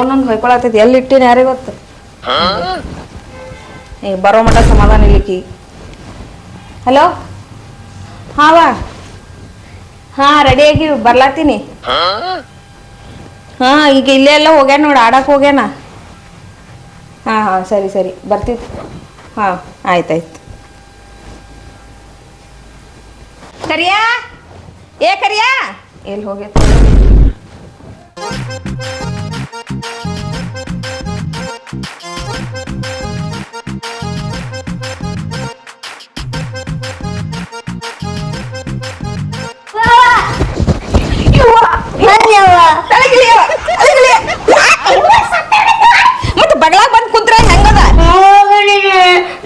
ಒಂದೊಂದು ಹೊಯ್ಕೊಳತೈತಿ ಎಲ್ಲಿ ಇಟ್ಟಿನ ಯಾರಿಗೆ ಗೊತ್ತು? ಈಗ ಬರೋ ಮಟ್ಟ ಸಮಾಧಾನ ಇಲ್ಲಿಕ್ಕಿ ಹಲೋ? ಹಾಂ ಹಾಂ ರೆಡಿಯಾಗಿ ಬರ್ಲಾತೀನಿ. ಹಾಂ, ಈಗ ಇಲ್ಲೇ ಎಲ್ಲ ಹೋಗ್ಯಾನ ನೋಡಿ ಆಡಕ್ಕೆ ಹೋಗ್ಯಾನ. ಹಾ, ಹಾಂ, ಸರಿ ಸರಿ. ಬರ್ತಿತ್ತು ಹಾಂ, ಆಯ್ತಾಯ್ತು. ಕರಿಯಾ? ಏ, ಕರಿಯಾ? ಎಲ್ಲಿ ಹೋಗೈತೆ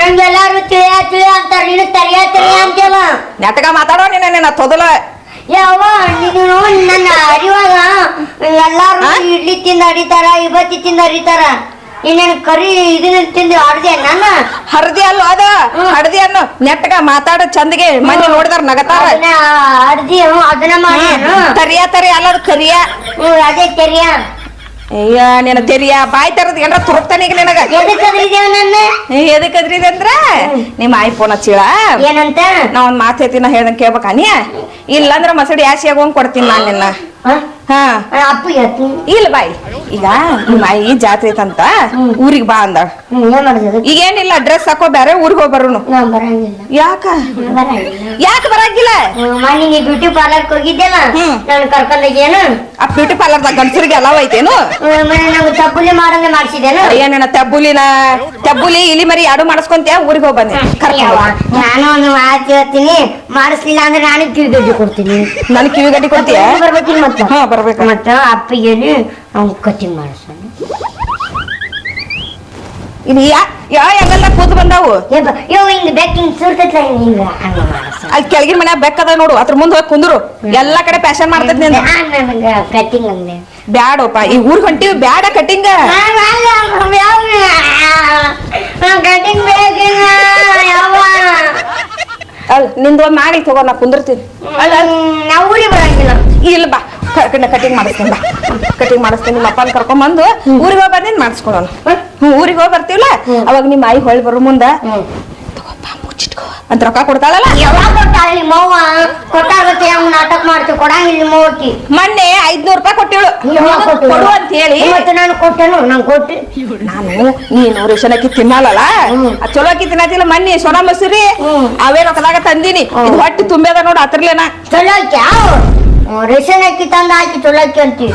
ನಮ್ಗೆಲ್ಲಾರು ತಿಳಿಯ ತಿಳಿಯ ಅಂತಾರ. ನಿನ್ನ ತರಿಯ ತರಿಯ ಅಂತೀಯಲ್ಲ? ನೆಟ್ಗ ಮಾತಾಡೋ ನೀನ ನಿನ್ನ ತೊದಲ. ಯಾವ ನೀನು ನನ್ನ ಅರಿವಾಗ ಎಲ್ಲಾರು ಇಡ್ಲಿ ತಿಂದ ಅಡಿತಾರ ಇವತ್ತಿ ತಿಂದು ಅಡಿತಾರ. ಇನ್ನೇನು ಕರಿ ಇದನ್ನ ತಿಂದು ಆಡ್ದೆ ನನ್ನ ಹರ್ದಿ ಅಲ್ಲ ಅದ? ಹರ್ದಿ ಅನ್ನು ನೆಟ್ಟಗ ಮಾತಾಡೋ ಚಂದಗೆ ಮಂದಿ ನೋಡಿದಾರ ನಗತಾರ. ಹರ್ದಿ ಅದನ್ನ ಮಾಡಿ ತರಿಯ ತರಿ ಅಲ್ಲ ಕರಿಯ. ಅದೇ ತೆರಿಯ ಅಯ್ಯ ನಿನ್ನ ತೆರಿಯ ಬಾಯ್ ತರದ್ ಏನ್ರ ಈಗ ನಿನಗ? ಎದಕ್ ಅದ್ರಿದೆ ಅಂದ್ರ? ನಿಮ್ಮ ಐಫೋನ್ ಫೋನ್ ಹಚ್ಚಿಳ? ಏನಂತ? ನಾ ಒಂದ್ ಮಾತು ಹೇಳ್ತೀನಿ ಹೇಳ್ದಂಗೆ ಕೇಳ್ಬೇಕಾ ನೀ ಇಲ್ಲಂದ್ರ ಮಸಡಿ ಆಸಿ ಆಗೋಂಗ್ ಕೊಡ್ತೀನಿ ನಾನು ನಿನ್ನ. ಹ? ಅಪ್ಪು ಇಲ್ಲ ಬಾಯ್. ಈಗ ನಿಮ್ಮ ಆಯಿ ಜಾತ್ರೆ ಐತಂತ ಊರಿಗೆ ಬಾ ಅಂದ ಈಗ ಏನಿಲ್ಲ ಡ್ರೆಸ್ ಹಾಕೋ ಬೇರೆ ಊರಿಗೆ ಹೋಗಿ ಬರೋನು. ಯಾಕ? ಯಾಕೆ ಬರಂಗಿಲ್ಲ? ಮನೆ ಬ್ಯೂಟಿ ಪಾರ್ಲರ್ ಹೋಗಿದ್ದೆಲ್ಲ. ನಾನು ಕರ್ಕೊಂಡೋಗೇನು ಆ ಬ್ಯೂಟಿ ಪಾರ್ಲರ್ದಾಗ ಗಂಡಸರಿಗೆ ಎಲ್ಲ ಐತೇನು? ತಬ್ಬುಲಿ ಮಾಡಂಗೆ ಮಾಡಿಸಿದೇನು ಏನಣ್ಣ ತಬ್ಬುಲಿನ? ತಬ್ಬುಲಿ ಇಲಿ ಮರಿ ಯಾರು ಮಾಡಿಸ್ಕೊಂತೀಯ? ಊರಿಗೆ ಹೋಗಿ ಬಂದೆ ನಾನು ಒಂದು ಮಾತು ಹೇಳ್ತೀನಿ. ಮಾಡಿಸ್ಲಿಲ್ಲ ಅಂದ್ರೆ ನಾನು ಕಿವಿಗಡ್ಡಿ ಕೊಡ್ತೀನಿ. ನಾನು ಕಿವಿ ಗಡ್ಡಿ ಕೊಡ್ತೀಯ? ಬರ್ಬೇಕಿಲ್ಲ ಮತ್ತೆ. ಹಾ ಬರ್ಬೇಕು ಮತ್ತ ಅಪ್ಪಿಗೆ ಅವ್ನು ಕಟಿಂಗ್ ಮಾಡಿಸೋಣ. ಇದು ಯಾ ಯಾ ಕೂತು ಕೂತ್ ಬಂದಾವು? ಯೋ ಹಿಂಗ್ ಬೆಕ್ಕ ಹಿಂಗ್ ಸುರ್ತೈತ್ಲ ಹಿಂಗ್ ಹಿಂಗ ಹಂಗ ಮಾಡಿಸೋಣ. ಅಲ್ಲಿ ಕೆಳಗಿನ ಮನ್ಯಾಗ ಬೆಕ್ಕದ ನೋಡು ಅದ್ರ ಮುಂದೆ ಹೋಗಿ ಕುಂದ್ರು. ಎಲ್ಲಾ ಕಡೆ ಫ್ಯಾಷನ್ ಮಾಡ್ತೈತಿ ನಿಂದ ನನಗೆ ಕಟಿಂಗ್ ಅಂದೆ. ಬ್ಯಾಡಪ್ಪ ಈ ಊರ್ ಹೊಂಟಿವಿ ಬ್ಯಾಡ ಕಟಿಂಗ್ ಕಟಿಂಗ್ ಯಾವ ಅಲ್ನಿಂದ ಒಂದ್ ಮಾಡಿ ತಗೋ ನಾ ಕುಂದಿರ್ತೀನಿ. ಊರಿಗೆ ಬರಂಗಿಲ್ಲ. ಇಲ್ಲ ಬಾ ಕಟಿಂಗ್ ಮಾಡಿಸ್ತೀನಿ ಬಾ. ಕಟಿಂಗ್ ಮಾಡಿಸ್ತೀನಿ ನಿಮ್ಮ ಅಪ್ಪನ ಕರ್ಕೊಂಬಂದು ಊರಿಗೆ ಹೋಗಿ ಬಂದಿನ ಮಾಡಿಸ್ಕೊಳೋಣ ಹ್ಮ್. ಊರಿಗೆ ಹೋಗಿ ಬರ್ತೀವಲ್ಲ? ಅವಾಗ ನಿಮ್ಮ ಆಯಿ ಹೊಳ್ ಬರೋ ಮುಂದ ತಗೋಪ್ಪ ಮುಚ್ಚಿಟ್ಕೋ ಅಂತ ರೊಕ್ಕ ಕೊಡ್ತಾಳಲ್ಲ? ಯಾವಾಗ ಕೊಡ್ತಾಳೆ ನಿಮ್ಮ ಅವ್ವ ಕೊಟ್ಟಾಗತ್ತೆ ಅವ್ನು ನಾಟಕ ಮಾಡ್ತೀವಿ ಕೊಡಂಗಿಲ್ಲ ನಿಮ್ಮ ಅವ್ವಕಿ ಮೊನ್ನೆ ಐದ್ನೂರು ರೂಪಾಯಿ ಕೊಟ್ಟಿಳು. ಕೊಡು ಅಂತ ಹೇಳಿ. ಮತ್ತೆ ನಾನು ಕೊಟ್ಟೆನು ನಾನು ಕೊಟ್ಟು. ನಾನು ನೀನು ರೇಷನ್ ಅಕ್ಕಿ ತಿನ್ನಲ್ಲ ಚಲೋ ಅಕ್ಕಿ ತಿನ್ನತಿಲ್ಲ ಮೊನ್ನೆ ಸೋನಾ ಮಸೂರಿ. ಅವೇ ರೊಕ್ಕದಾಗ ತಂದಿನಿ. ಇದು ಹೊಟ್ಟಿ ತುಂಬ್ಯದ ನೋಡು ಹತ್ರಲೇನಾ ಚಲೋ ಯಾವ ರೇಷನ್ ಅಕ್ಕಿ ತಂದು ಹಾಕಿ ಚಲೋ ಅಕ್ಕಿ ಅಂತೀವಿ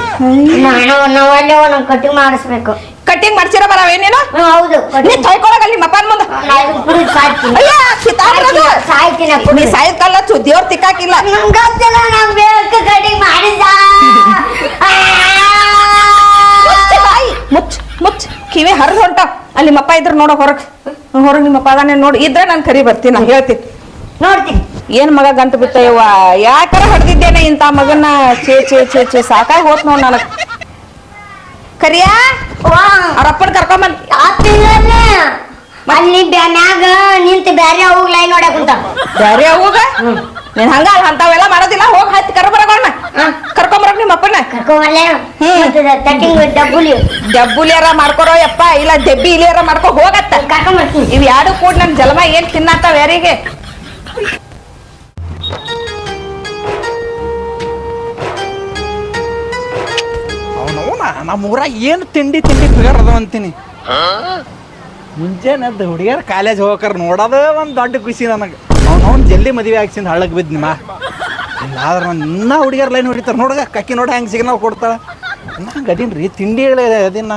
ನಾನು ನಾವಲ್ಲೇ ಒಂದೊಂದು ಕಟಿಂಗ್ ಮಾಡಿಸ್ಬೇಕು. ಕಟಿಂಗ್ ಮಾಡ್ಸಿರ ಬರವ ಏನೇನು? ಹೌದು ನೀ ತೊಯ್ಕೊಳಗ ಅಲ್ಲಿ ಮಪ್ಪನ್ ಮುಂದೆ. ಸಾಯ್ತಲ್ಲ ಅಯ್ಯ ಸಿತಾಬ್ರದು ಸಾಯ್ತೀನಿ ನೀ ಕುಡಿ. ಸಾಯದ್ ಕಲ್ಲ ದೇವ್ರ ತಿಕ್ಕಾಕಿಲ್ಲ. ನಂಗ್ ಗೊತ್ತಿಲ್ಲ ಬೇಕ ಕಟಿಂಗ್ ಮಾಡಿದ ಮುಚ್ಚ ಮುಚ್ಚ ಕಿವಿ ಹರಿದು ಹೊಂಟ. ಅಲ್ಲಿ ಮಪ್ಪ ಇದ್ರ ನೋಡ ಹೊರಗೆ. ಹೊರಗ್ ನಿಮ್ಮಪ್ಪ ಅದಾನೆ ನೋಡಿ. ಇದ್ರೆ ನಾನು ಕರಿ ಬರ್ತೀನಿ ನಾನು ಹೇಳ್ತೀನಿ. ನೋಡ್ತೀನಿ. ಏನ್ ಮಗ ಗಂಟು ಬಿಟ್ಟವ ಯಾಕರ ಯಾಕಾರ ಹೊಡೆದಿದ್ದೇನೆ ಇಂತ ಮಗನ ಚೇ ಚೇ ಚೇ ಚೇ ಸಾಕಾಗಿ ಹೋತ್ ನೋಡ್ ನನಗ್. ಕರಿಯಾ? ಅವ್ರಪ್ಪನ ಕರ್ಕೊಂಬಂದ್ ಅಲ್ಲಿ ಬ್ಯಾನ್ಯಾಗ ನಿಂತು ಬ್ಯಾರೆ ಹೋಗ್ ಲೈನ್ ನೋಡಕ್ ಕುಂತ. ಬ್ಯಾರೆ ಅವಾಗ? ನೀನ್ ಹಂಗ ಅಲ್ಲ ಅಂತಾವೆಲ್ಲ ಮಾಡೋದಿಲ್ಲ. ಹೋಗಿ ಹತ್ತಿ ಕರ್ ಕರ್ಕೊಂಬರ ಕರ್ಕೊಂಬರಕ್ ನಿಮ್ಮ ಅಪ್ಪನ ಡಬ್ಬುಲಿ. ಡಬ್ಬುಲಿಯಾರ ಮಾಡ್ಕೊರೋ ಯಪ್ಪ ಇಲ್ಲ ದೆಬ್ಬಿ ಇಲಿಯಾರ ಮಾಡ್ಕೊ ಹೋಗತ್ತ. ಕರ್ಕೊಂಬರ್ತೀನಿ ಇವ್ ಯಾರು ಕೂಡ ನನ್ ಜಲಮ ಏನ್ ತಿನ್ನತ್ತ ಯಾರಿಗೆ? ನಮ್ಮ ಊರಾಗ ಏನು ತಿಂಡಿ ತಿಂಡಿ ಫಿಗರ್ ಅದ ಅಂತೀನಿ. ಮುಂಜಾನೆ ಎದ್ದು ಹುಡುಗಿಯರ್ ಕಾಲೇಜ್ ಹೋಗಕ್ಕಾರ ನೋಡೋದೇ ಒಂದು ದೊಡ್ಡ ಖುಷಿ ನನಗೆ. ಅವ್ನು ಜಲ್ದಿ ಮದುವೆ ಆಗ್ಸಿಂದ ಹಳ್ಳಕ್ಕೆ ಬಿದ್ದು ನಿಮ್ಮ. ಆದ್ರೆ ನಾನು ಇನ್ನೂ ಹುಡುಗಿಯರ್ ಲೈನ್ ಹೊಡಿತಾರೆ ನೋಡ್ಗ, ಕಕ್ಕಿ ನೋಡಿ ಹೆಂಗೆ ಸಿಗ್ನಾವ್ ಕೊಡ್ತಾಳೆ. ನಂಗೆ ಅದೀನಿ ರೀ ತಿಂಡಿಗಳೇ ಅದಿನ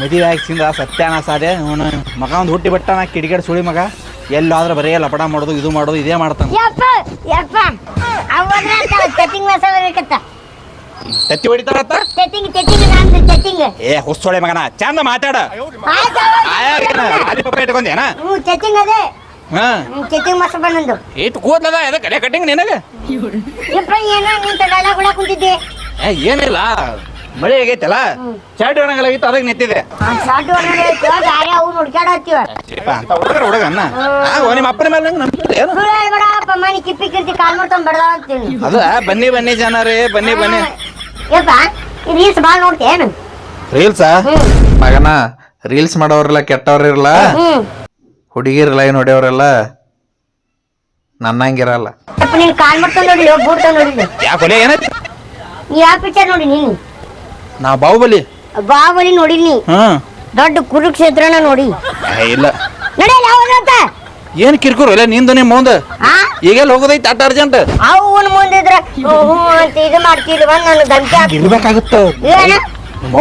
ಮದುವೆ ಆಗ್ಸಿಂದ ಸತ್ಯಾನ ಸಾದೆ ಅವನು ಮಗ ಒಂದು ಹುಟ್ಟಿ ಬಿಟ್ಟಾನ, ಕಿಡಿಗೇಡ್ ಸುಳಿ ಮಗ. ಎಲ್ಲಾದ್ರೂ ಬರೀ ಲಪಡ ಮಾಡೋದು, ಇದು ಮಾಡೋದು, ಇದೇ ಮಾಡ್ತಾನೆ. ತತ್ತಿ ಹೊಡಿತಾರತ್ತ ಏ ಹುಸ್ಸೊಳೆ ಮಗನ ಚಂದ ಮಾತಾಡ. ಅಲ್ಲಿ ಪಪ್ಪ ಇಟ್ಕೊಂಡೇನ? ಹ್ಞೂ ಕಟಿಂಗ್ ಅದೇ. ಹಾ. ಕಟಿಂಗ್ ಕೂದ್ಲದ ಕಡೆ ನಿನಗೆ? ಏನೋ ನಿಂತ ಡೈಲಾಗ್ ಕುಂತಿದ್ದೆ? ಏ ಏನಿಲ್ಲ. ಮಳೆ ಆಗೈತಲ್ಲ? ಶರ್ಟ್ ಒಣಗಲಾಗಿತ್ತು ಅದಕ್ಕೆ ನಿಂತಿದೆ ಶಾರ್ಟ್ ಅವು ಅಂತ ಹುಡುಗರ ನಿಮ್ಮ ಅಪ್ಪನ ಮೇಲೆ ನಂಗೆ ನಂಬಿಕೆ ಏನು? ಸುಳ್ಳು ಹೇಳ್ಬೇಡಪ್ಪ ಮನೆ ಕಿಪ್ಪಿ ಕಿರ್ತಿ ಕಾಲ್ ಮಾಡ್ಕೊಂಡ್ ಬಡ್ದ ಹೋಗ್ತೀನಿ ಅದ ಬನ್ನಿ ಬನ್ನಿ ಜನ ರೀ ಬನ್ನಿ. ಬನ್ನಿ ಯಪ್ಪ ರೀಲ್ಸ್ ಭಾಳ ನೋಡ್ತೇನು ರೀಲ್ಸಾ ಮಗನ ರೀಲ್ಸ್ ಮಾಡೋರಿಲ್ಲ ಕೆಟ್ಟವ್ರಿರಲ್ಲ ಹುಡುಗಿರಲ್ಲ ಏನು ಹೊಡೆಯವ್ರೆಲ್ಲ ನನ್ನಂಗಿರಲ್ಲ. ಯಪ್ಪ ನೀನ್ ಕಾಲ್ ಮಾಡ್ಕೊಂಡ್ ನೋಡಿಲ್ಲ ಬೂಟ್ ನೋಡಿಲ್ಲ. ಯಾಕೆ ಏನೈತಿ ಯಾವ ಪಿಕ್ಚರ್ ನೋಡಿ ನೀನು? ನಾ ಬಾಹುಬಲಿ. ಬಾಹುಬಲಿ ನೋಡಿ ನೀ? ಹ್ಮ್. ದೊಡ್ಡ ಕುರುಕ್ಷೇತ್ರನ ನೋಡಿ. ಏ, ಇಲ್ಲ. ನಡೆಯಲ್ಲ ಯಾವ್ದಂತ ಏನ್ ಕಿರ್ಕಿರು ಇಲ್ಲ ನಿಂದು ನಿಮ್ಮ ಮುಂದೆ? ಈಗೆಲ್ಲ ಹೋಗೋದೈತಿ ಅಟ್ಟ ಅರ್ಜೆಂಟ್? ಅವನ್ ಮುಂದಿದ್ರ ಹ್ಞೂ ಅಂತ ಇದು ಮಾಡ್ತೀರಿ ಬಂದ್ ನನ್ ಗಂಟೆ ಹಾಕಿ ಇರ್ಬೇಕಾಗುತ್ತ ಏನ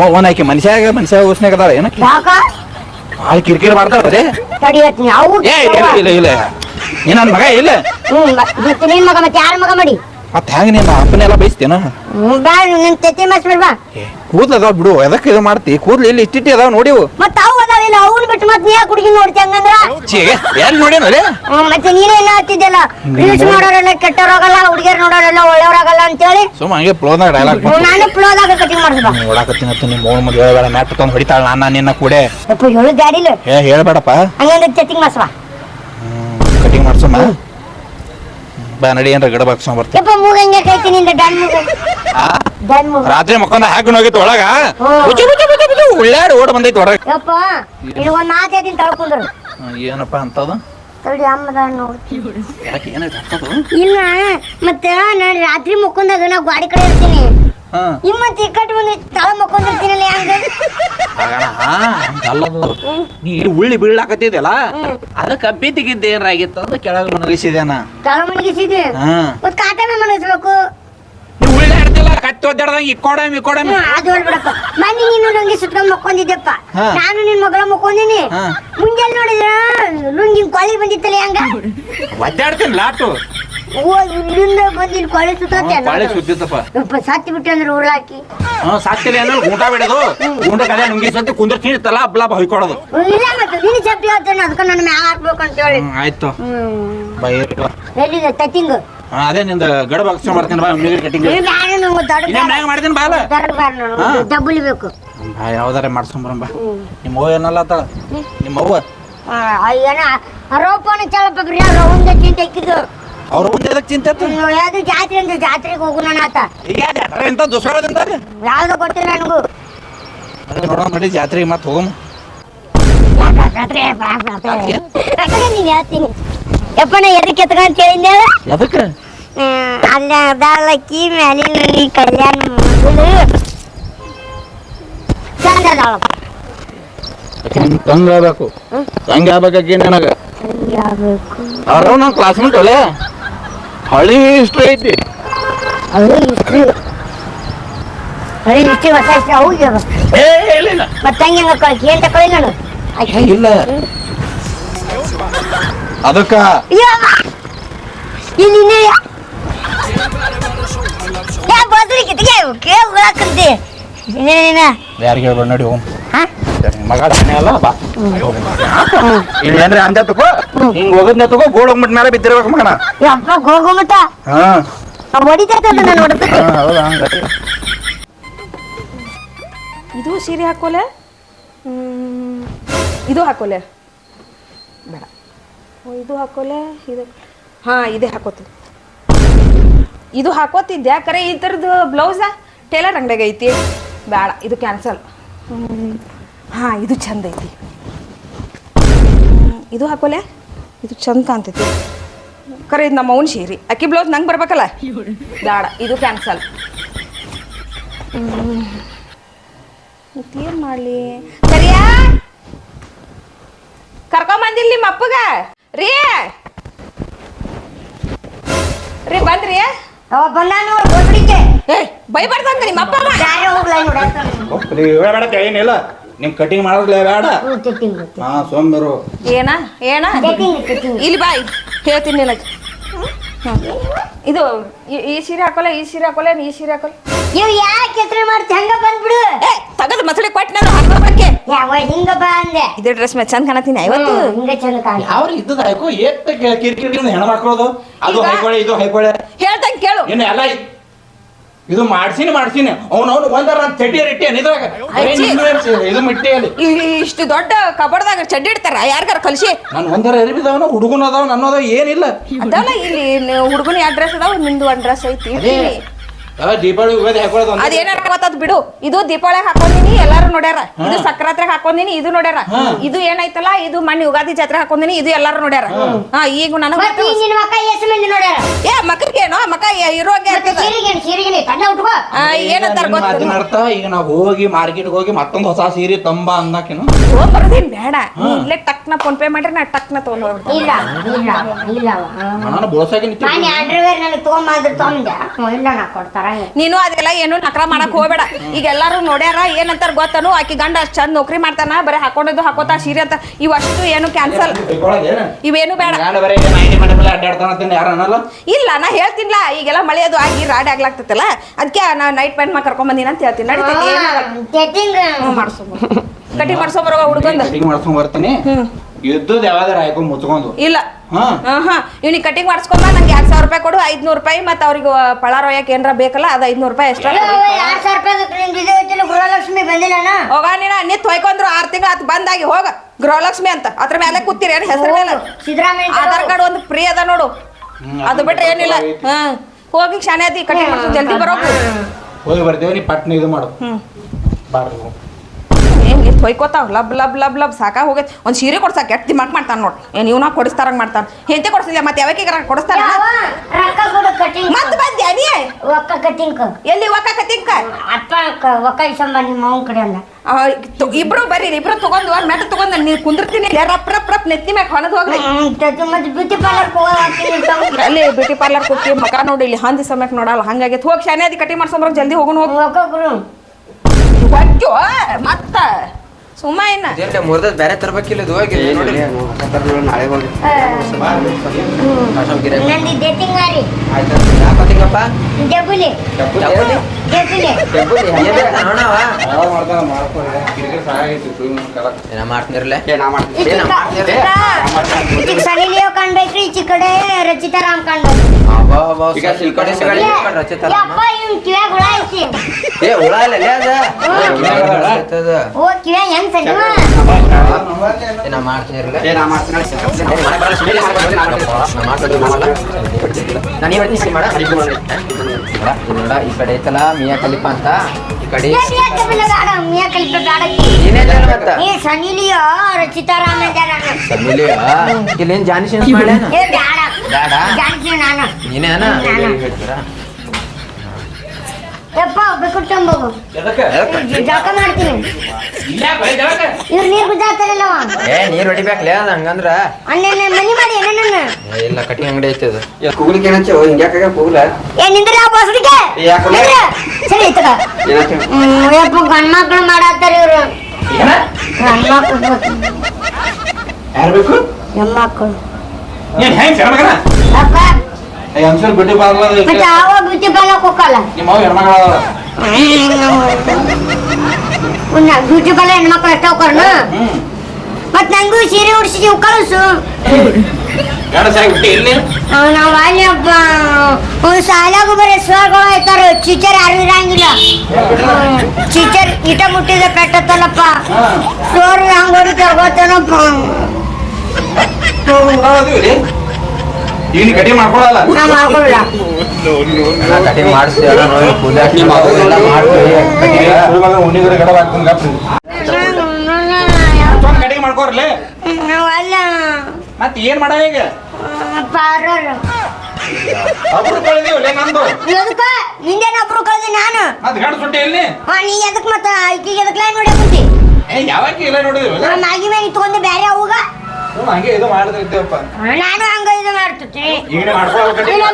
ಓನ್ ಆಕಿ ಮನುಷ್ಯಾಗ ಮನುಷ್ಯ ಉಸ್ನಾಗ ಅದಾಳ ಯಾಕ? ಭಾಳ ಕಿರಿಕಿರಿ ಮಾಡ್ತಾವ್ರೆ ತಡಿಯತ್ನಿ ಅವು ಏ ಇಲ್ಲ ಇಲ್ಲ ಇಲ್ಲ ನೀ ನನ್ನ ಮಗ ಇಲ್ಲ. ಮತ್ತೆ ನಿನ್ ಮಗ ಮತ್ತೆ ಯಾರ ಮಗ ಮಾಡಿ? ಮತ್ತೆ ಹೆಂಗ ನೀನು ಅಪ್ಪನೆಲ್ಲ ಬಯಸ್ತೇನ ಬೈಸ್ತೇನ ಬ್ಯಾಡ ನಿನ್ ಬಾ ಕೂದ್ಲು ಅದಾವ ಬಿಡು ಎದಕ್ಕೆ ಇದು ಮಾಡ್ತಿ? ಕೂದ್ಲು ಇಲ್ಲಿ ಇಷ್ಟಿಟ್ಟಿ ಅದಾವ ನೋಡಿವು ಮತ್ತೆ ಅವು ಅವ್ನ್ ಬಿಟ್ಟು ಮತ್ ನೀ ಯಾಕೆ ಹುಡುಗಿ ನೋಡ್ತಿ ಹಂಗಂದ್ರ? ನೋಡೇನಲ್ಲೇ ಹ್ಮ್, ಮತ್ತೆ ಏನ ಹತ್ತಿದ್ದಲ್ಲ ರೀಲ್ಸ್ ಮಾಡೋರೆಲ್ಲ ಕೆಟ್ಟವ್ರಾಗಲ್ಲ ಹುಡುಗಿಯರ್ ನೋಡೋರೆಲ್ಲ ಒಳ್ಳೆಯವ್ರಾಗಲ್ಲ ಅಂತೇಳಿ? ಸುಮ್ಮ ಹಂಗೆ ಪ್ಲೋದಾಗ ಡೈಲಾಗ್ ಹ್ಮ್, ನಾನೇ ಪ್ಲೋದಾಗ ಕಟಿಂಗ್ ಮಾಡಿಸ್ಬಾ ನೋಡಾಕತ್ತೀನಿ ನಿಮ್ಮ ಮೋಳ ಮದುವೆ ಹೇಳಬೇಡ ಹೊಡಿತಾಳ ನಾನು ನಿನ್ನ ಕೂಡೆ. ಅಪ್ಪ ಹೇಳು ಗಾಡಿಲಿ ಏ ಹೇಳ್ಬೇಡಪ್ಪ. ಹಂಗಂದ್ರೆ ತೆತ್ತಿಂಗ್ ಮಸ್ಬಾ ಕಟಿಂಗ್ ಮಾಡ್ಸಮ್ಮ ಬಾ ನಡಿ ಏನ್ರ ಗಡ ಬಾಕ್ಸ್ ಬರ್ತೀನಿ. ಯಪ್ಪ ಮೂಗ ಹೆಂಗೆ ಕೈತಿ ನಿಂದ ಡನ್ ಮೂಗ. ಡನ್ ಮೂಗ. ರಾತ್ರಿ ಮಕ್ಕೊಂದ ಹಾಕೊಂಡು ಹೋಗಿತ್ತು ಒಳಗ? ಉಳ್ಳಾಡಿ ಓಡ್ ಬಂದೈತಿ ಹೊರಗೆ ಯಪ್ಪ ಇದು ಒಂದು ತಳ್ಕೊಂಡ್ರು ಏನಪ್ಪ ಅಂತದ? ತಡಿ ಅಮ್ಮದ ನೋಡಿ. ಯಾಕೆ ಏನಾಯ್ತು ಅಂತದು? ಇಲ್ಲ ಮತ್ತೆ ನಾನು ರಾತ್ರಿ ಮುಕ್ಕೊಂಡಾಗ ನಾ ಗಾಡಿ ಕಡೆ ಇರ್ತೀನಿ. ಹಾ. ನಿಮ್ಮ ತಿಕ್ಕಟ್ಟು ಮುಂದೆ ಬಂದು ತಳ ಮಕ್ಕೊಂಡಿರ್ತೀನಲ್ಲ ಹೆಂಗ? ನೀ ಉಳ್ಳಿ ಬೀಳಾಕತ್ತಿದ್ಯಲ್ಲ ಅದಕ್ಕೆ ಬಿದ್ದಿಗಿದ್ದ ಏನಾಗಿತ್ತು? ಅಂತ ಕೆಳಗ ಮನಗಿಸಿದೇನ ತಳ ಮನಗಿಸಿದೆ ಮತ್ ಕಾಟನ ಮನಗಿಸ್ಬೇಕು ನೀವು ಉಳ್ಳಿ ಆಡ್ತಿಲ್ಲ ಕತ್ತಿ ಒದ್ದಾಡ್ದಂಗೆ ಇಕ್ಕೋಡಮ್ ಇಕ್ಕೋಡಮ್ ಅದು ಹೇಳ್ಬಿಡಪ್ಪ. ಮನ್ನಿ ನೀನು ನಂಗೆ ಸುತ್ಕೊಂಡ್ ಮಕ್ಕೊಂಡಿದ್ದೆಪ್ಪ. ನಾನು ನಿನ್ ಮಗಳ ಮಕ್ಕೊಂಡಿನಿ. ಮುಂಜಾನೆ ನೋಡಿದ್ರ ಲುಂಗಿನ್ ಕೊಳಿ ಬಂದಿತ್ತಲ್ಲ ಹೆಂಗ? ಒದ್ದಾಡ್ತೀನಿ ಲಾಟು. ಓ ಇಲ್ಲಿಂದ ಕೊಳಿ ಸುದ್ದಿತ್ತಪ್ಪ ಸತ್ತಿ ಉರುಳಾಕಿ ಹ್ಞೂ ಸಾಕ್ತಿಲ್ಲ ಏನೋ ಊಟ ಬಿಡೋದು. ಗುಂಡ ಕಲೆ ನುಂಗಿ ಸಂತಿ ಕುಂದ್ರ ಹೊಯ್ಕೊಡೋದು ಇಲ್ಲ ಮತ್ತೆ ನಿನ್ನ ಚಪ್ಪಿ ಹೇಳ್ತೇನೆ ಅದಕ್ಕೆ ನನ್ನ ಮ್ಯಾಗ ಹಾಕ್ಬೇಕು ಅಂತ ಹೇಳಿ. ಹ್ಮ್ ಆಯ್ತು. ಬೈ ಎಲ್ಲಿದೆ? ತತ್ತಿಂಗ್ ಹಾ, ಅದೇ ನಿಂದ ಗಡ ಬಾಕ್ಸ್ ಮಾಡ್ತೀನಿ ಬಾ ಮಿಗರ್ ಕಟಿಂಗ್ ನಾನು ನಂಗೆ ದೊಡ್ಡ ಇನ್ನೇ ಮ್ಯಾಗ ಮಾಡ್ತೀನಿ ಬಾಲ ದೊಡ್ಡ ಬಾರ್ ನಾನು ಹಾ. ಡಬ್ಬುಲಿ ಬೇಕು. ಬಾ ಯಾವ್ದಾರ ಮಾಡ್ಸ್ಕೊಂಬರಂ ಬಾ. ನಿಮ್ಮ ಅವ್ವ ಏನಲ್ಲ ಆತಾಳ ನಿಮ್ಮ ಅವ್ವ? ಅಯ್ಯನ ಆರೋಪನ ಚಳಪ ಬಿಡ್ರಿ ಅವ್ರ ಒಂದೇ ಚಿಂತೆ ಇಕ್ಕಿದ್ದು ಅವ್ರ ಮುಂದೆ ಎದಕ್ಕೆ ಚಿಂತೆ ಆತು? ಯಾವ್ದು ಜಾತ್ರೆ ಅಂತ ಜಾತ್ರೆಗೆ ಹೋಗು ನಾನು ಆತ. ಈಗ ಜಾತ್ರೆ? ಎಂತ ದುಸ್ರಾಳದಂತಾರೆ ಯಾವ್ದು ಗೊತ್ತಿಲ್ಲ ನನಗೂ. ನೋಡೋಣ ನಡಿ ಜಾತ್ರೆಗೆ ಮತ್ತೆ ಹೋಗಮ್ಮ ಜಾತ್ರೆ ನೀನು ಹೇಳ್ತೀನಿ. ಯಪ್ಪ ನಾ ಎದಕ್ಕೆ ಅಲ್ಲ ಅದಾಳಕ್ಕಿ ಮ್ಯಾಲಿನ ಕಲ್ಯಾಣ ಮಗಳು ಚಂದ ಅದಾಳಪ್ಪ. ಹಂಗ ಆಗ್ಬೇಕು. ಹಂಗ ಆಗ್ಬೇಕಾಗಿ ನನಗೆ. ಯಾವ್ಬೇಕು ಅವ್ರವ್ ನಮ್ಮ ಕ್ಲಾಸ್ಮೇಟ್ ಅಲ್ಲೇ ಹಳಿ ಹಿಸ್ಟ್ರಿ ಐತಿ. ಹಳೆ ಇಷ್ಟು ಹಳೆ ಇಷ್ಟು ಹೊಸ ಇಷ್ಟು ಅವು ಏ ಇಲ್ಲ ಮತ್ತೆ ಹಂಗೆ ಏನ್ ತಕೊಳ್ಳಿ ನಾನು? ಇಲ್ಲ. ಅದಕ್ಕ! ಇಲ್ಲಿ ಯಾರಿಗೆ ಹೇಳ್ಬೇಡ ನಡಿ ಹೋಗ್. ಹಾ? ಮಗ ಅಲ್ಲ ಬಾ. ಇಲ್ಲಿ ಅಂದ್ರೆ ಅಂದ ತಗೋ ಹಿಂಗ್ ಹೋಗದ್ನ ತಗೋ ಗೋಳ್ ಹೋಗ್ಬಿಟ್ ಮೇಲೆ ಬಿದ್ದಿರ್ಬೇಕು ಮಗನ. ಯಪ್ಪ ಹೋಗು ಮತ್ತ ಹಾ. ಹೊಡಿತೈತದ ನಾನು ಹೊಡ್ಬೇಕು ಹೌದಾ ಹಂಗ ಇದು ಸೀರೆ ಹಾಕೋಲೆ? ಹ್ಮ್, ಇದು ಹಾಕೋಲೆ. ಬೇಡ. ಓ, ಇದು ಹಾಕೋಲೆ ಇದು ಹಾ ಇದೇ ಹಾಕೋತೀನಿ ಇದು ಹಾಕೋತಿದ್ದೆ ಕರೆ ಈ ಥರದ್ದು ಬ್ಲೌಸ? ಟೇಲರ್ ಅಂಗಡಿಯಾಗ ಐತಿ. ಬೇಡ ಇದು ಕ್ಯಾನ್ಸಲ್ ಹಾ ಇದು ಚಂದ ಐತಿ. ಹ್ಮ್, ಇದು ಹಾಕೋಲೆ? ಇದು ಚಂದ ಕಾಣ್ತೈತಿ. ಕರೆ ಇದು ನಮ್ಮ ಅವ್ನ ಸೀರಿ ಅಕ್ಕಿ ಬ್ಲೌಸ್ ನಂಗೆ ಬರ್ಬೇಕಲ್ಲ? ಬೇಡ ಇದು ಕ್ಯಾನ್ಸಲ್ ಮತ್ತೇನು ಮಾಡ್ಲಿ? ಸರಿಯಾ? ಕರ್ಕೊಂಬಂದಿಲ್ಲ ನಿಮ್ಮ ಅಪ್ಪಗ? ರೀ. ರೀ ಬಂದ್ರಿ. ಅವ ಬಂದ ನೋಡ್ ಬೈಬಾರ್ದಂತ ನಿಮ್ಮ ಅಪ್ಪ ಅಮ್ಮ. ಯಾರೇ ಹೋಗ್ಲ ನೋಡ ಬೇಡ ಏನಿಲ್ಲ. ನಿಮ್ ಕಟಿಂಗ್ ಮಾಡೋದ್ಲೇ ಬೇಡ. ಕಟಿಂಗ್ ಹಾ ಸೋಮ್ಯರು ಏನ? ಏನ? ಇಲ್ಲಿ ಬಾಯ್ ಹೇಳ್ತೀನಿ ನಿನಗೆ. ಇದು ಈ- ಸೀರೆ ಹಾಕೋಲ್ಲ ಈ ಸೀರೆ ಹಾಕೋಲ್ಲ ಈ ಸೀರೆ ಹಾಕೋಲ್ಲ ನೀವು ಯಾಕೆ ಕೆತ್ತನೆ ಮಾಡ್ತಿ? ಹಂಗ ಬಂದ್ಬಿಡು. ಏ ತಗದು ಮಸಳೆ ಕೊಟ್ಟು ನಾನು ಹಾಕೋಬೇಕೆ ಯಾವ ಹಿಂಗ ಬಾ ಅಂದೆ. ಇದೇ ಡ್ರೆಸ್ ಮೇಲೆ ಚಂದ ಕಾಣತೀನಿ ಐವತ್ತು. ಹಿಂಗ ಚಂದ ಕಾಣ ಅವ್ರು ಇದ್ದದ ಹಾಕೋ? ಏತ್ತ ಕಿರಿಕಿರಿ ಹೆಣ್ಮಕ್ಳದು. ಅದು ಈಗ- ಹೈಕೊಳ್ಳೆ ಇದು ಹೈಕೊಳ್ಳೆ ಹೇಳ್ದಂಗೆ ಕೇಳು. ಇನ್ನು ಎಲ್ಲ ಇದು ಮಾಡ್ಸಿನಿ ಮಾಡ್ಸಿನಿ. ಅವ್ನ ಅವ್ನು ಒಂದರ ಚಡ್ಡಿ ರೆಟ್ಟಿ ಇದು ಮಿಟ್ಟಿ ಅಲ್ಲಿ ಈ- ಇಷ್ಟು ದೊಡ್ಡ ಕಬಡ್ದಾಗ ಚಡ್ಡಿ ಇಡ್ತಾರ? ಯಾರಿಗಾರ ಕಲ್ಸಿ? ನಾನು ಒಂದರ ಎರಿಬಿದವನು ಹುಡುಗನ ಅದಾವ ನನ್ನೋದ ಏನಿಲ್ಲ. ಅದಲ್ಲ ಇಲ್ಲಿ ಹುಡುಗನ ಅಡ್ರೆಸ್ ಡ್ರೆಸ್ ಅದಾವ ನಿಂದು ಒಂದ್ ಡ್ರೆಸ್ ಐತಿ. ದೀಪಾವಳಿ ಉಗಾದಿ ಹಾಕೊಳ್ಳೋದು ಒಂದೇ ಅದೇನಾರ ಗೊತ್ತದ್ ಬಿಡು. ಇದು ದೀಪಾವಳಿ ಹಾಕೊಂಡಿನಿ ಎಲ್ಲಾರು ನೋಡ್ಯಾರ. ಇದು ಸಕ್ರಾತ್ರಿ ಹಾಕೊಂಡಿನಿ ಇದು ನೋಡ್ಯಾರ. ಇದು ಏನೈತಲ್ಲ ಇದು ಮಣ್ಣಿ ಯುಗಾದಿ ಜಾತ್ರೆ ಹಾಕೊಂಡಿನಿ ಇದು ಎಲ್ಲಾರು ನೋಡ್ಯಾರ. ಹಾ. ಈಗ ನನಗ ಮತ್ತೆ ಈಗ ನಿನ್ನ ಮಕ್ಕ ಎಷ್ಟು ಮಂದಿ ನೋಡ್ಯಾರ? ಏ ಮಕ್ಕಳಿಗೇನೋ? ಮಕ್ಕ ಇರೋಗೆ ಮತ್ತೆ ಸೀರೆಗೆ ಸೀರೆಗೆ ಕಣ್ಣ ಉಟ್ಕೋ. ಏನಂತಾರ ನಿಮ್ಮ ಗೊತ್ತ? ಅರ್ಥ. ಈಗ ನಾವು ಹೋಗಿ ಮಾರ್ಕೆಟ್ ಹೋಗಿ ಮತ್ತೊಂದು ಹೊಸ ಸೀರೆ ತಂಬ ಅಂದಾಕೇನು. ಬರೋದೇನ್ ಬೇಡ. ನೀ ಇಲ್ಲೇ ಟಕ್ನ ಫೋನ್ ಪೇ ಮಾಡ್ರಿ ನಾ ಟಕ್ನ ತಗೊಂಡ್ ಹೋಗ್ಬಿಡ್ತೀನಿ. ಇಲ್ಲ ಇಲ್ಲ ಇಲ್ಲವ ನಾನು ಬೋಳ್ಸಾಗಿ ನಿಂತಿ ನಾನು ಅಂಡರ್ವೇರ್ ನನಗೆ ತೊಗೊಂಬಂದ್ರೆ ತೊಗೊಂಡೆ ಹ್ಞೂ, ಇಲ್ಲ ನಾ ಕೊಡ್ತಾರ. ನೀನು ಅದೆಲ್ಲ ಏನು ನಕರ ಮಾಡಕ್ ಹೋಗ್ಬೇಡ. ಈಗ ಎಲ್ಲಾರು ನೋಡ್ಯಾರ ಏನಂತಾರ ಗೊತ್ತನು? ಆಕಿ ಗಂಡ ಅಷ್ಟ್ ಚಂದ ನೌಕರಿ ಮಾಡ್ತಾನ ಬರೀ ಹಾಕೊಂಡಿದ್ದು ಹಾಕೋತಾ ಸೀರೆ ಅಂತ. ಇವಷ್ಟು ಏನು ಕ್ಯಾನ್ಸಲ್ ಇವೇನು ಬೇಡ. ಇಲ್ಲ ನಾ ಹೇಳ್ತೀನಿಲ್ಲ ಈಗೆಲ್ಲ ಮಳೆ ಅದು ಆಗಿ ರಾಡಿ ಆಗ್ಲಾಗ್ತೈತಲ್ಲ. ಅದಕ್ಕೆ ನಾ ನೈಟ್ ಪ್ಯಾಂಟ್ ಮಾ ಕರ್ಕೊಂಡ್ ಬಂದಿನ ಅಂತ ಹೇಳ್ತೀನಿ. ನಡೀತೈತಿ ಕಟಿಂಗ್ ಮಾಡ್ಸೋ ಬರೋ ಹುಡುಗಂದು. ಕಟಿಂಗ್ ಮಾಡ್ಸ್ಕೊಂಡ್ ಬರ್ತೀನಿ. ಇದ್ದದ್ ಯಾವ್ದಾರ ಹಾಕೊಂಡ್ ಮುಚ್ಕೊಂಡು? ಇಲ್ಲ. ಹಾ. ಹಾ ಇವ್ನಿಗೆ ಕಟಿಂಗ್ ಮಾಡಿಸ್ಕೊಂಬ ನಂಗೆ ಎರಡ್ ಸಾವಿರ ರೂಪಾಯಿ ಕೊಡು ಐದ್ನೂರು ರೂಪಾಯಿ ಮತ್ತೆ ಅವ್ರಿಗೆ ಪಳಾರ್ ಒಯ್ಯಕ್ಕೆ ಏನಾರ ಬೇಕಲ್ಲ ಅದು ಐದ್ನೂರು ರೂಪಾಯಿ ಎಕ್ಸ್ಟ್ರಾ ಎರಡ್ ಸಾವಿರ ರೂಪಾಯಿ ಗೃಹಲಕ್ಷ್ಮಿ ಬಂದಿಲ್ಲನ ಹೋಗ ನೀನ ನಿತ್ ಹೊಯ್ಕೊಂಡ್ರು ಆರ್ ತಿಂಗಳು ಅದು ಬಂದಾಗಿ ಹೋಗ. ಗೃಹಲಕ್ಷ್ಮಿ ಅಂತ. ಅದ್ರ ಮೇಲೆ ಕೂತಿರಿ ಏನು ಹೆಸರು ಮೇಲೆ? ಸಿದ್ದರಾಮಯ್ಯ ಆಧಾರ್ ಕಾರ್ಡ್ ಒಂದು ಫ್ರೀ ಅದ ನೋಡು. ಅದು ಬಿಟ್ರೆ ಏನಿಲ್ಲ. ಹಾ. ಹೋಗಿ ಶಾನೆ ಐತಿ ಕಟಿಂಗ್ ಮಾಡ್ಸೋ ಜಲ್ದಿ ಬರೋಕು. ಹೋಗಿ ಬರ್ತೇವೆ ನೀ ಪಟ್ನ ಇದು ಮಾಡು. ಹೆಂಗೆ ಹೊಯ್ಕೋತಾವ ಲಬ್ ಲಬ್ ಲಬ್ ಲಬ್ ಸಾಕಾಗಿ ಹೋಗೈತೆ. ಒಂದು ಸೀರೆ ಕೊಡ್ಸಾಕ ಎಟ್ಟು ಮಾಡ್ ಮಾಡ್ತಾನೆ ನೋಡಿ. ಏನು ಇವ್ನ ಕೊಡಿಸ್ತಾರಂಗ್ ಮಾಡ್ತಾನೆ. ಹೆಂತೆ ಕೊಡಿಸಿಲ್ಲ ಮತ್ತೆ ಯಾವಾಗ ಕೊಡಿಸ್ತಾರ ರೊಕ್ಕ ಕೊಡು ಕಟಿಂಗ್ ಮತ್ತೆ ಬಂದ್ಯಾ ನೀ? ಒಕ್ಕ ಕಟಿಂಗ್ ಎಲ್ಲಿ ಒಕ್ಕ ಕಟಿಂಗ್ ಅಪ್ಪ ಒಕ್ಕ ಇಸಂಬ ನಿಮ್ಮ ಅವನ ಕಡೆ ಅಲ್ಲ ಇಬ್ರು ಬರ್ರಿ ಇಬ್ರು ತಗೊಂಡು ಒಂದ್ ಮೆಟ್ಟ ತಗೊಂಡ್ ನೀ ಕುಂದಿರ್ತೀನಿ. ರಪ್ ರಪ್ ರಪ್ ನೆತ್ತಿ ಮ್ಯಾಗ ಹೊನದ್ ಹೋಗ್ಲಿ. ಮತ್ತೆ ಬ್ಯೂಟಿ ಪಾರ್ಲರ್ ಅಲ್ಲಿ ಬ್ಯೂಟಿ ಪಾರ್ಲರ್ ಕೊಟ್ಟಿ ಮಕ ನೋಡಿ ಇಲ್ಲಿ ಹಂದಿ ಸಮಯಕ್ಕೆ ನೋಡಲ್ಲ ಹಂಗಾಗೈತೆ. ಹೋಗಿ ಶಾನೆ ಅದಿ ಕಟಿಂಗ್ ಮಾಡ್ಸೋಮ್ರ ಜಲ್ದಿ ಹೋಗೋಣ ಹೋಗಿ. ಒಕ್ಕ ಗುರು. ಮತ್ತ. ಸುಮ್ಮ ಏನ ಇದೇನ್ಲೆ ಮುರ್ದದ್ ಬೇರೆ ತರಬೇಕಿಲ್ಲ ಇದು ಹೋಗಿ. ನೋಡಿ. ನಾಳೆ ಹೋಗಿ. ನಂದು ಯಾಕಂತೀಗಪ್ಪ ಜಬುಲಿ. ಡಬ್ಬುಲಿ ಡಬ್ಬುಲಿ ಹಂಗೆ ಬೇಕಾ ನೋಡವ ಮಾಡ್ತಾನ ಮಾಡ್ಕೊಡಿ ಕಿರಿಕಿರಿ ಸಾಕಾಗೈತಿ ಸುಳ್ಳು ಕಲ ಏನ ಮಾಡ್ತೀನಿರ್ಲೆ ಈಚೆ ಈಚೆ ಸನಿ ಲಿಯೋ ಕಾಣ್ಬೇಕ್ರಿ ಈಚೆ ಕಡೆ ರಚಿತಾ ರಾಮ್ ಕಾಣ್ಬೇಕು ಈಗ ಸಿಲ್ಕಡೆ ಸಿಗಡೆ ರಚಿತ ಯಪ್ಪ ಇವ್ನ್ ಕಿವ್ಯಾಗ ಹುಳ ಐತಿ ಏ ಹುಳ ಇಲ್ಲ ಲೇ ಅದ ಅದ ಓ ಕಿವ್ಯಾಗ ಹೆಂಗ್ ಸನಿ ಏನ ಮಾಡ್ತೀನಿರ್ಲೆ ಏ ನಾ ಮಾಡ್ತೀನಿ ನಾನು ಹೇಳ್ತೀನಿ ಮಾಡ ನೋಡ ಈ ಕಡೆ ಐತಲ್ಲ ಮಿಯಾ ಕಲಿಪ ಅಂತ ಈ ಕಡೆ ಮಿಯಾ ಕಲಿಪ ಬೇಡ ಮಿಯಾ ಕಲಿಪ ಬೇಡಕ್ಕೆ ನೀನೇ ಮತ್ತ? ಸಮಿಲಿಯ ಇಲ್ಲೇನ್ ಜಾನಿ ಸೆನ್ಸ್ ಮಾಡ್ಯಾನ? ಬೇಡ ಬೇಡ ಜಾನ್ಸಿ ನಾನು ನೀನೇ ಅನ ನಾನು. ಹೇಳ್ತೀರಾ ಯಪ್ಪ ಬೇಕು ತಂಬೋಗು ಜಳಕ. ಮಾಡ್ತೀನಿ ಇವ್ರು ನೀರು ಗುದ್ದಾಡ್ತಾರಲ್ಲ ಏ ನೀರು ಹೊಡಿಬೇಕಲ್ಲ ಅದ ಹಂಗಂದ್ರ? ಅಣ್ಣ ಮನಿ ಮಾಡಿ ಏನ ಏ, ಇಲ್ಲ ಕಟಿಂಗ್ ಅಂಗಡಿ ಐತೆ ಅದು ಕೂಗ್ಲಿಕ್ಕೆ ಏನಂಚೆ ಹಿಂಗ್ಯಾಕಾಗ ಕೂಗ್ಲ? ಏ ನಿಂದ್ರ ಯಾಕಲ್ಲ? ಸರಿ ಐತಗ ಹ್ಮ್ ಯಪ್ಪ ಗಂಡ್ ಮಕ್ಳು ಮಾಡತ್ತಾರ ಇವ್ರು. ಗಂಡ್ ಮಕ್ಳು ಯಾರು ಬೇಕು? ಹೆಣ್ಮಕ್ಳು ಏನ್ ಹೆಂಗ್ ಅಂಶಲ್ ಬಿಟ್ಟು ಬಾರಲ್ಲ ಮತ್ತೆ ಯಾವ ಬ್ಯೂಟಿ ಪಾರ್ಲರ್ ಹೋಗಲ್ಲ ನಿಮ್ಮ ಅವ್ ಹೆಣ್ಮಗಳ ಬ್ಯೂಟಿ ಪಾರ್ಲರ್ ಹೆಣ್ಮಕ್ಳು ಅಷ್ಟ ಹೋಗ್ಕರ್ನ ಮತ್ ನಂಗೂ ಸೀರೆ ಉಡ್ಸಿ ನೀವು ಕಳಿಸು ಬಿಟ್ಟು ನಾವು ಅಲ್ಲಿ ಒಬ್ಬ ಬರೀ ಸ್ವರ್ಗಳು ಆಯ್ತಾರ ಟೀಚರ್ ಯಾರು ಇರಂಗಿಲ್ಲ. ಟೀಚರ್ ಇಟ ಮುಟ್ಟಿದ ಪೆಟ್ಟತ್ತಲ್ಲಪ್ಪ ಸೋರ್ ಹಂಗ ಹೊಡಿತಾರ ಗೊತ್ತೇನಪ್ಪ? ಈಗ ನೀ ಕಟಿಂಗ್ ಮಾಡ್ಕೊಳಲ್ಲ ನಾ ಮಾಡ್ಕೊಲ್ಲ ಕಟಿಂಗ್ ಮಾಡಿಸ್ತೀವಿ ನೋಡಿ ಕೂದಲ ನಿಮ್ಮ ಎಲ್ಲ ಮಾಡ್ತೀವಿ ಉಣ್ಣಿಗರ ಗಡ ಹಾಕ್ತೀನಿ ಗಪ್ರಿ ಕಟಿಂಗ್ ಮಾಡ್ಕೋರ್ಲಿ ನಾವು ಅಲ್ಲ ಮತ್ ಏನ್ ಮಾಡ ಈಗ ಪಾರ್ಲರ್ ಅಬ್ರು ಕಳ್ದೀವಲ್ಲ ನಂದು ಎದಕ್ಕ ಕಳ್ದಿ ನಾನು ಮತ್ತೆ ಗಂಡ ಸುಟ್ಟಿ ಇಲ್ಲಿ ಹಾ ನೀ ಎದಕ್ ಮತ್ತ ಈಕಿಗೆ ಎದಕ್ ಲೈನ್ ಇಲ್ಲ ಬೇರೆ ಅವಾಗ ಹಂಗೆ ಇದು ಮಾಡಿದ್ರಿದ್ದೇವಪ್ಪ ನಾನು ಹಂಗ ಇದು ಮಾಡ್ತೀನಿ ಈಗ ಮಾಡ್ಕೊಳ್ಬೇಕು ಇಲ್ಲ.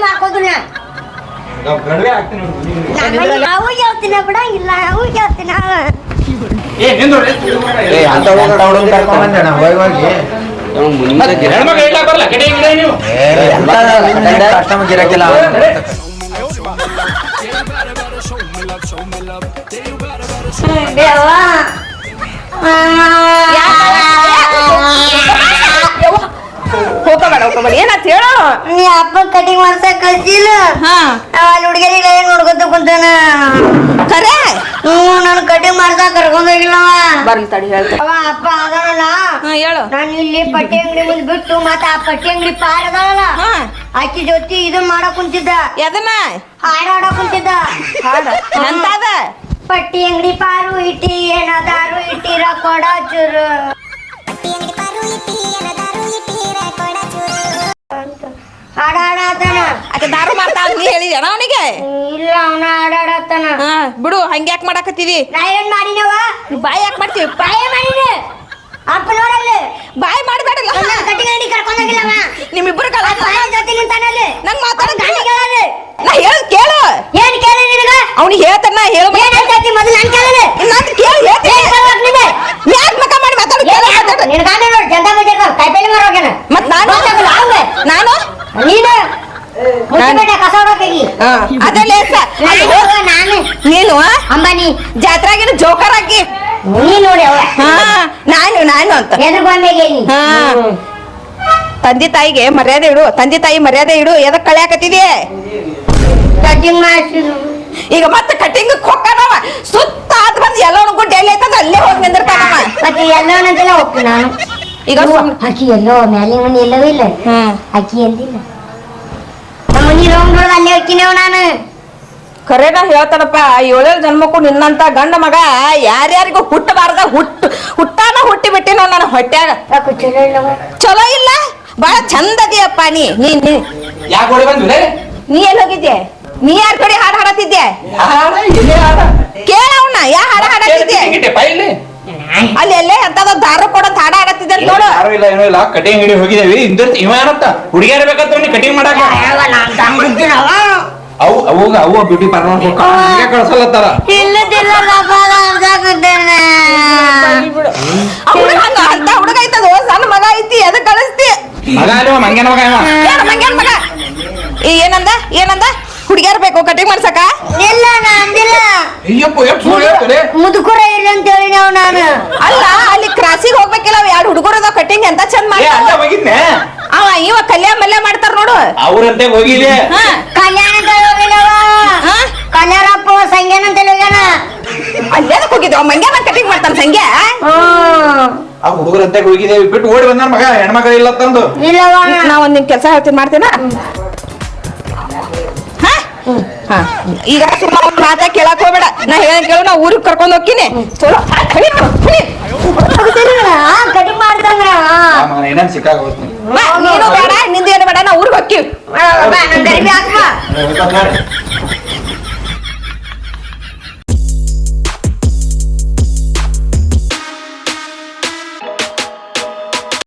ನಾವು ಗಡವೆ ಹಾಕ್ತೀನಿ. ನಾವು ಹೇಳ್ತೀನಿ ಬಿಡಂಗಿಲ್ಲ ನಾವು ಹೇಳ್ತೀನಿ. ಏ ನಿಂದು ಏ ಅಂತ ಹುಡುಗ ಕರ್ಕೊಂಡ್ ಬಂದೆ ನಾ ಹೋಗಿ ಹೋಗಿ. ಹೆಣ್ಮಕ್ಳು ಇಲ್ಲ ಬರಲ್ಲ ಕಡೆ ಇಲ್ಲ ನೀವು. ಕಸ್ಟಮರ್ ಗಿರಾಕಿಲ್ಲ ದೇವ ಹೋಗಬೇಡ ಹೋಗಬೇಡ ಏನಂತ ಹೇಳು. ನೀ ಅಪ್ಪ ಕಟಿಂಗ್ ಮಾಡ್ಸಕ್ ಕಳ್ಸಿಲ್ಲ. ಹಾ. ಅಲ್ಲಿ ಹುಡುಗರಿಗೆ ಏನ್ ನೋಡ್ಕೊತ ಕುಂತಾನ. ಕರೆ ಹ್ಞೂ ನಾನು ಕಟಿಂಗ್ ಮಾಡ್ಸಕ್ ಕರ್ಕೊಂಡ್ ಹೋಗಿಲ್ಲವ ಬರ್ಲಿ ತಡಿ ಹೇಳ್ತೆ ಅವ ಅಪ್ಪ ಅದನಲ್ಲ. ಹಾ ಹೇಳು. ನಾನು ಇಲ್ಲಿ ಪಟ್ಟಿ ಅಂಗಡಿ ಮುಂದೆ ಬಿಟ್ಟು ಮತ್ತೆ ಆ ಪಟ್ಟಿ ಅಂಗಡಿ ಪಾರ್ ಅದಾವಲ್ಲ ಹಾ. ಆಕಿ ಜೊತೆ ಇದು ಮಾಡಕ್ ಕುಂತಿದ್ದ. ಎದನ್ನ? ಹಾಡ್ ಆಡಕ್ ಕುಂತಿದ್ದ. ಹಾಡ? ಎಂತಾದ? ಪಟ್ಟಿ ಅಂಗಡಿ ಪಾರು ಇಟ್ಟಿ ಏನದಾರು ಇಟ್ಟಿರ ಕೊಡ ಚೂರು. ಹಾಡ ಹಾಡಾತನ ಆಕೆ ದಾರು ಮಾಡ್ತಾ ಅಂತ ನೀ ಹೇಳಿದ್ಯಾನ ಅವನಿಗೆ? ಇಲ್ಲ ಅವನ ಹಾಡಾಡತ್ತಾನ ಹಾ ಬಿಡು ಹಂಗ್ಯಾಕ್ ಮಾಡಾಕತ್ತೀವಿ? ನಾ ಏನ್ ಮಾಡಿನವ ಬಾಯ್ ಯಾಕೆ ಮಾಡ್ತೀವಿ? ಬಾಯ ಮಾಡಿನಿ? ಅಪ್ಪ ನೋಡಲ್ಲಿ. ಬಾಯ್ ಮಾಡಬೇಡಲ್ಲ. ಕಟ್ಟಿಗೆ ಅಂಗಡಿ ಕರ್ಕೊಂಡೋಗಿಲ್ಲವ ನಿಮ್ಮಿಬ್ಬರು ಕಲ ಬಾಯ ಜೊತೆ ನಿಂತಾನಲ್ಲಿ ನಂಗ್ ಮಾತಾಡ ನಾ ಹೇಳು ಕೇಳು. ಏನ್ ಕೇಳಿ ನಿನಗ? ಅವ್ನಿಗೆ ಹೇಳ್ತಾನ ಹೇಳು ಏನ್ ಹೇಳ್ತೈತಿ ಮೊದಲು ನನ್ ಕೇಳಲಿ ನಾನು ಕೇಳಿ ಹೇಳ್ತೀನಿ? ಯಾಕೆ ಮಕ ಮಾಡಿ ಮಾತಾಡು? ಕೇಳು ಮಾತಾಡು. ನಿನ್ ನೋಡಿ ಜನತಾ ಬಜಾರ್ ಮಾರೋಗ್ಯಾನ ಮತ್ ನಾನು ಗೊತ್ತಾಗಲ್ಲ, ಅವ್ವೆ. ನಾನು ನೀನು ಮುಚ್ಚಿಬೇಡ ಕಸ ಹೊಡೋಕಾಗಿ ಹಾ, ಅದಲ್ಲೇ ಸ ಅಲ್ಲಿ ಹೋಗು. ನಾನು ನೀನು. ಅಂಬಾನಿ. ಜಾತ್ರಾಗಿನ ಜೋಕರ್ ಹಾಕಿ. ನೀ ನೋಡಿ ಅವ ಹಾ. ನಾನು ನಾನು ಅಂತ. ಹಾ. ತಂದೆ ತಾಯಿಗೆ ಮರ್ಯಾದೆ ಇಡು. ತಂದೆ ತಾಯಿ ಮರ್ಯಾದೆ ಇಡು. ಎದಕ್ ಕಳೆ ಕಟಿಂಗ್ ಮಾಡ್ಸಿದ್ರು. ಈಗ ಮತ್ತೆ ಕಟಿಂಗ್ ಹೊಕ್ಕನವ ಸುತ್ತ ಆದ್ ಬಂದ್ ಎಲ್ಲ ಡೆಲ್ಲಿ ಐತಂದ್ರೆ ಐತದ ಅಲ್ಲೇ ಹೋಗಿ ನಿಂದಿರ್ತಾನವ. ಮತ್ತೆ ಹೋಗ್ತೀನಿ ನಾನು. ಈಗ ಅಕ್ಕಿ ಎಲ್ಲೋ ಮ್ಯಾಲಿನ ಮನಿ ಎಲ್ಲವೂ ಇಲ್ಲ. ಅಕ್ಕಿ ಮನಿ ಹೋಗ್ತೀನೇವ್ ನಾನು? ಖರೇನ ಹೇಳ್ತಾನಪ್ಪ ಏಳೇಳು ಜನ್ಮಕ್ಕೂ ನಿನ್ನಂತ ಗಂಡ ಮಗ ಯಾರ್ಯಾರಿಗೂ ಹುಟ್ಟಬಾರ್ದ ಹುಟ್ಟು ಹುಟ್ಟಾನ ಹುಟ್ಟಿ ಬಿಟ್ಟಿನ ನನ್ನ ಹೊಟ್ಯಾಗ. ಚಲೋ ಇಲ್ಲ ಬಹಳ ಚಂದ ಅದಿಯಪ್ಪ ನೀ ನೀ ನೀ. ಎಲ್ಲಿ ಹೋಗಿದ್ದೆ ನೀ ಯಾರ ಕಡೆ ಹಾಡು ಹಾಡತ್ತಿದ್ದೆ ಕೇಳ ಅವನ್ನ ಯಾ ಹಾಡು ಹಾಡತ್ತಿದ್ದೆ ಅಲ್ಲಿ ಎಲ್ಲೇ ಎಂತದ ದಾರು ಕೊಡಂತ ಹಾಡ ಆಡತ್ತಿದ್ದಾರೆ ನೋಡು. ಯಾರು ಇಲ್ಲ ಏನೋ ಇಲ್ಲ. ಕಟಿಂಗ್ ಹಿಡಿ ಹೋಗಿದೇವಿ ಇಂದ್ರ ಇವ ಏನತ್ತ ಹುಡುಗಿಯರ ಬೇಕಂತ ಅವ್ನಿಗೆ ಕಟಿಂಗ್ ಮಾಡಾಕ ಅವು. ಅವಾಗ ಅವು ಬ್ಯೂಟಿ ಪಾರ್ಲರ್ ಹೋಗಿ ಕಳ್ಸಲತ್ತಾರ ಇಲ್ಲದಿಲ್ಲ ಹುಡುಗ ಹಂಗ ಅಂತ ಹುಡುಗ ಐತದ. ಸಣ್ಣ ಮಗ ಐತಿ ಅದ ಕಳಿಸ್ತಿ. ಮಗ ಅಲ್ವ ಮಂಗ್ಯಾನ ಮಗ ಏನಂದ? ಏನಂದ? ಹುಡುಗಿಯರ್ ಬೇಕು ಕಟಿಂಗ್ ಮಾಡ್ಸಕ ಇಲ್ಲ ನಾನಿಲ್ಲ ಅಂದಿಲ್ಲ ಅಯ್ಯಪ್ಪ ಎಷ್ಟು ಸುಳ್ಳು ಹೇಳ್ತಾರೆ? ಮುದುಕುರ ಇಲ್ಲ ಅಂತ ಹೇಳಿ ನಾವು ನಾನು. ಅಲ್ಲ ಅಲ್ಲಿ ಕ್ರಾಸಿಗೆ ಹೋಗ್ಬೇಕಿಲ್ಲ ಅವ್ ಎರಡು ಹುಡುಗರು ಅದಾವ ಕಟಿಂಗ್ ಎಂತ ಚಂದ ಏ ಅಲ್ಲ ಮಾಡ್ತಾವ? ಹೋಗಿದ್ನೆ? ಅವ ಇವ ಕಲ್ಯಾಣ ಮಲ್ಯ ಮಾಡ್ತಾರ ನೋಡು. ಅವ್ರಂತೆ ಹೋಗಿದೆ ಹಾ. ಕಲ್ಯಾಣ ಅಂತ ಹೋಗಿಲ್ಲವ ಹಾ? ಕಲ್ಯಾಣಪ್ಪ ಸಂಗ್ಯಾನ ಅಂತ ಹೋಗ್ಯಾನ. ಅಲ್ಲೇದಕ್ ಹೋಗಿದ್ವ ಮಂಗ್ಯಾನ ಕಟಿಂಗ್ ಮಾಡ್ತಾನ ಸಂಗ್ಯ ಹ್ಮ್ ಆ ಹುಡುಗರಂತೆ ಹೋಗಿದೆ ಬಿಟ್ಟು ಓಡಿ ಬಂದ ಮಗ ಹೆಣ್ಮಕ್ಳು ಇಲ್ಲ ತಂದು. ಇಲ್ಲವ. ನಾ ಒಂದ್ ನಿಮ್ ಕೆಲಸ ಹೇಳ್ತೀನಿ ಮಾಡ್ತೀನ? ಹಾ. ಈಗ ಸುಮ್ಮ ಮಾತ ಕೇಳಕ್ ಹೋಗ್ಬೇಡ. ನಾ ಹೇಳ ಕೇಳು ನಾ ಊರಿಗೆ ಕರ್ಕೊಂಡ್ ಹೋಗ್ತೀನಿ. ಚಲೋ. ಆ, ಕಡಿ ಮಾಡ್ದಂಗ ಏನೇನ್ ಸಿಕ್ಕಾಗ ಹೋಗ್ತೀನಿ. ಬಾ, ನೀನು ಬೇಡ ನಿಂದು ಏನು ಬೇಡ ನಾ ಊರಿಗೆ ಹೋಗ್ತೀವಿ. ಹಾಕ್ಬಾ.